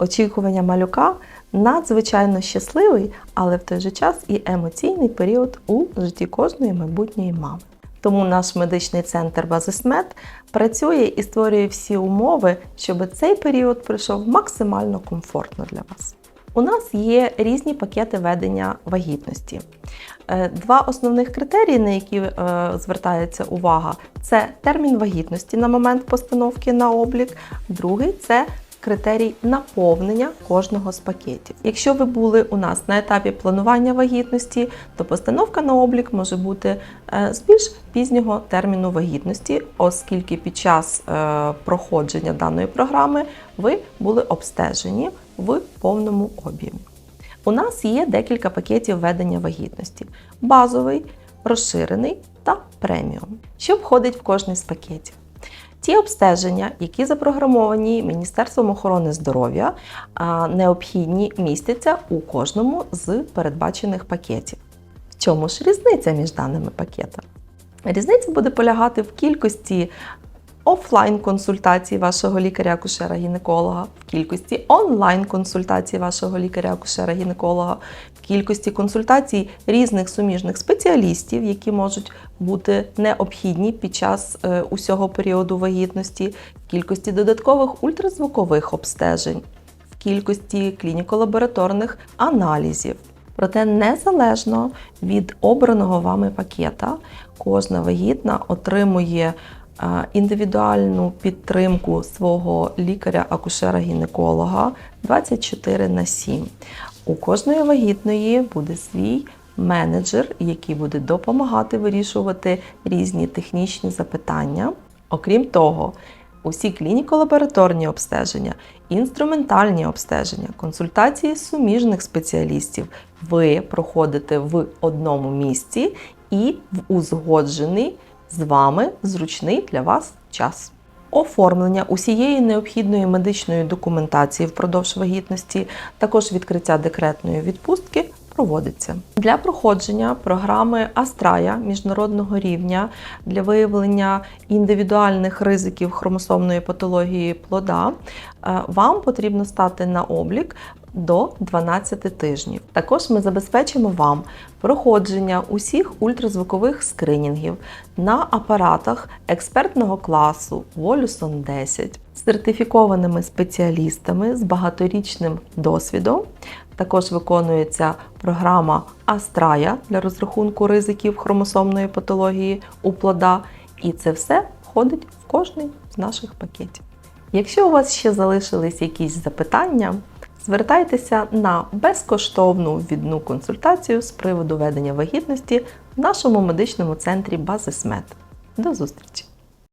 Очікування малюка надзвичайно щасливий, але в той же час і емоційний період у житті кожної майбутньої мами. Тому наш медичний центр Базисмед працює і створює всі умови, щоб цей період пройшов максимально комфортно для вас. У нас є різні пакети ведення вагітності. Е, Два основних критерії, на які е, звертається увага, це термін вагітності на момент постановки на облік. Другий це критерій наповнення кожного з пакетів. Якщо ви були у нас на етапі планування вагітності, то постановка на облік може бути е, з більш пізнього терміну вагітності, оскільки під час е, проходження даної програми ви були обстежені в повному об'ємі. У нас є декілька пакетів ведення вагітності: базовий, розширений та преміум. Що входить в кожний з пакетів? Ті обстеження, які запрограмовані Міністерством охорони здоров'я, необхідні містяться у кожному з передбачених пакетів. В чому ж різниця між даними пакетами? Різниця буде полягати в кількості офлайн-консультацій вашого лікаря-акушера-гінеколога, в кількості онлайн-консультацій вашого лікаря-акушера-гінеколога, в кількості консультацій різних суміжних спеціалістів, які можуть бути необхідні під час е, усього періоду вагітності, в кількості додаткових ультразвукових обстежень, в кількості клініко-лабораторних аналізів. Проте незалежно від обраного вами пакета, кожна вагітна отримує індивідуальну підтримку свого лікаря-акушера-гінеколога 24 на 7. У кожної вагітної буде свій менеджер, який буде допомагати вирішувати різні технічні запитання. Окрім того, усі клініко-лабораторні обстеження, інструментальні обстеження, консультації суміжних спеціалістів ви проходите в одному місці і в узгоджений з вами зручний для вас час. Оформлення усієї необхідної медичної документації впродовж вагітності, також відкриття декретної відпустки проводиться. Для проходження програми Астрая міжнародного рівня для виявлення індивідуальних ризиків хромосомної патології плода е, вам потрібно стати на облік до 12 тижнів. Також ми забезпечимо вам проходження усіх ультразвукових скринінгів на апаратах експертного класу Voluson 10 сертифікованими спеціалістами з багаторічним досвідом. Також виконується програма Астрая для розрахунку ризиків хромосомної патології у плода, і це все входить в кожний з наших пакетів. Якщо у вас ще залишились якісь запитання, звертайтеся на безкоштовну відну консультацію з приводу ведення вагітності в нашому медичному центрі Базисмед. До зустрічі!